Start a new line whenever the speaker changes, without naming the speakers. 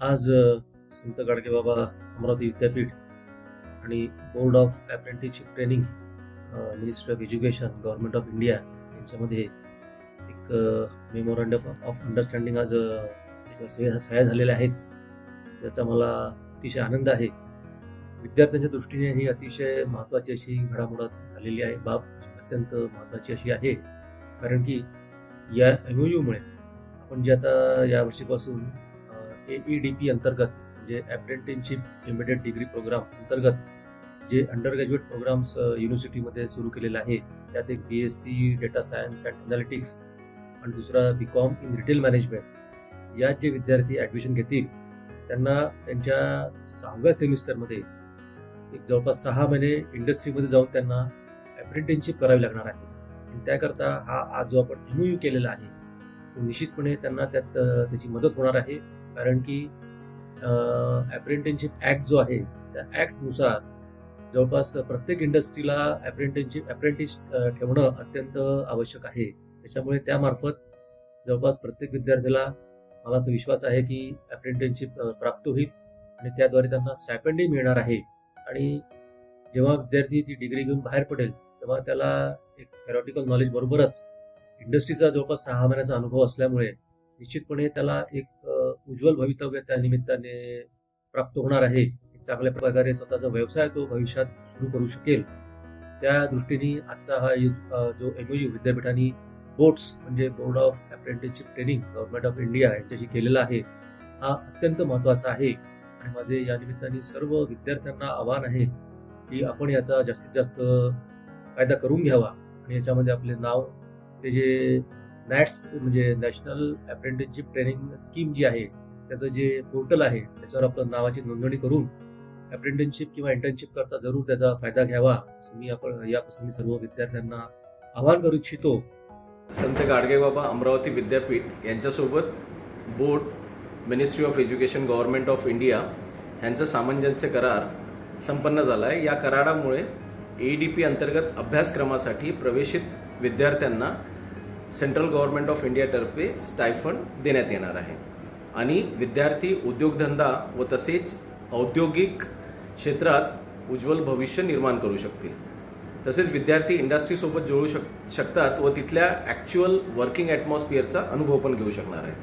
आज संत गाडगे बाबा अमरावती विद्यापीठ आणि board of apprenticeship training ministry of education government of India यांच्यामध्ये एक मेमोरंडम ऑफ अंडरस्टँडिंग आज अ, सह्या झालेल्या आहेत. याचा मला अतिशय आनंद आहे. विद्यार्थ्यांच्या दृष्टीने ही अतिशय महत्त्वाची अशी घडामोडाच झालेली आहे. बाब अत्यंत महत्त्वाची अशी आहे. कारण की या एम यूमुळे आपण जे आता या वर्षीपासून ए ई डी पी अंतर्गत म्हणजे ॲप्रेंटिनशिप इमिडिएट डिग्री प्रोग्राम अंतर्गत जे अंडर ग्रॅज्युएट प्रोग्राम्स युनिव्हर्सिटीमध्ये सुरू केलेले आहे त्यात एक B S C data science and analytics आणि दुसरा B com in retail management यात जे विद्यार्थी ॲडमिशन घेतील त्यांना त्यांच्या सहाव्या सेमिस्टरमध्ये एक जवळपास सहा महिने इंडस्ट्रीमध्ये जाऊन त्यांना ॲप्रेंटिनशिप करावी लागणार आहे. आणि त्याकरता हा आज जो आपण एम यू केलेला आहे तो निश्चितपणे त्यांना त्यात त्याची मदत होणार आहे. कारण की ॲप्रेंटिनशिप ॲक्ट जो आहे त्या ॲक्टनुसार जवळपास प्रत्येक इंडस्ट्रीला ॲप्रेंटिनशिप ॲप्रेंटिस ठेवणं अत्यंत आवश्यक आहे. त्याच्यामुळे त्यामार्फत जवळपास प्रत्येक विद्यार्थ्याला मला असा विश्वास आहे की ॲप्रेंटिनशिप प्राप्त होईल आणि त्याद्वारे त्यांना स्टायपेंडही मिळणार आहे. आणि जेव्हा विद्यार्थी ती डिग्री घेऊन बाहेर पडेल तेव्हा त्याला एक थेरॉटिकल नॉलेज बरोबरच इंडस्ट्रीचा जवळपास सहा महिन्याचा अनुभव असल्यामुळे निश्चितपणे त्याला एक उज्ज्वल भवितव्य त्या निमित्ताने प्राप्त होणार आहे. चांगल्या प्रकारे स्वतःचा व्यवसाय तो भविष्यात सुरू करू शकेल. त्या दृष्टीने आजचा हा जो एम यू विद्यापीठाने बोर्ड्स म्हणजे board of apprenticeship training government of India यांच्याशी केलेला आहे हा अत्यंत महत्त्वाचा आहे. आणि माझे या निमित्ताने सर्व विद्यार्थ्यांना आव्हान आहे की आपण याचा जास्तीत जास्त फायदा करून घ्यावा. आणि याच्यामध्ये आपले नाव ते जे नॅट्स म्हणजे नॅशनल अप्रेंटिसशिप ट्रेनिंग स्कीम जी आहे त्याचं जे पोर्टल आहे त्याच्यावर आपलं नावाची नोंदणी करून अप्रेंटिसशिप किंवा इंटर्नशिप करता जरूर त्याचा फायदा घ्यावा असं मी आपण या प्रसंगी सर्व विद्यार्थ्यांना आवाहन करू इच्छितो.
संत गाडगेबाबा अमरावती विद्यापीठ यांच्यासोबत board ministry of education government of India यांचा सामंजस्य करार संपन्न झाला आहे या करारामुळे ए डी पी अंतर्गत अभ्यासक्रमासाठी प्रवेशित विद्यार्थ्यांना सेंट्रल गव्हर्नमेंट ऑफ इंडियातर्फे स्टायफंड देण्यात येणार आहे. आणि विद्यार्थी उद्योगधंदा व तसेच औद्योगिक क्षेत्रात उज्ज्वल भविष्य निर्माण करू शकतील. तसेच विद्यार्थी इंडस्ट्रीसोबत जुळू शक शकतात व तिथल्या ॲक्च्युअल वर्किंग ॲटमॉस्फिअरचा अनुभव पण घेऊ शकणार आहेत.